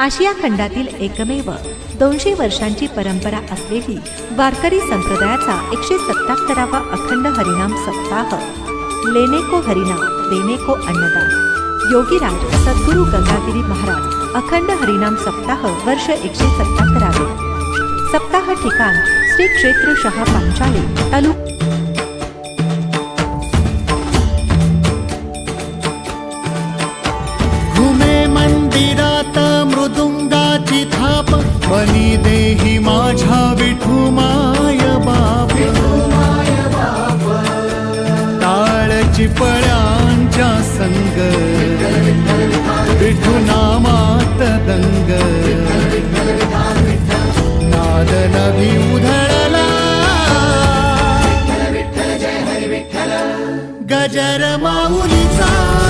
आशिया खंडातील एकमेव दोनशे वर्षांची परंपरा असलेली वारकरी संप्रदायाचा एकशे सत्याहत्तरावा अखंड हरिनाम सप्ताह लेनेको हरिनाम देनेको अन्नदान. योगीराज सद्गुरू गंगागिरी महाराज अखंड हरिनाम सप्ताह वर्ष एकशे सत्याहत्तरावे सप्ताह ठिकाण श्री क्षेत्र शहा पांचाळे तालुका टाळची पळ्यांच्या संग. विठू नामात दंग. नाद नभी उधळला. गजर माऊलीचा.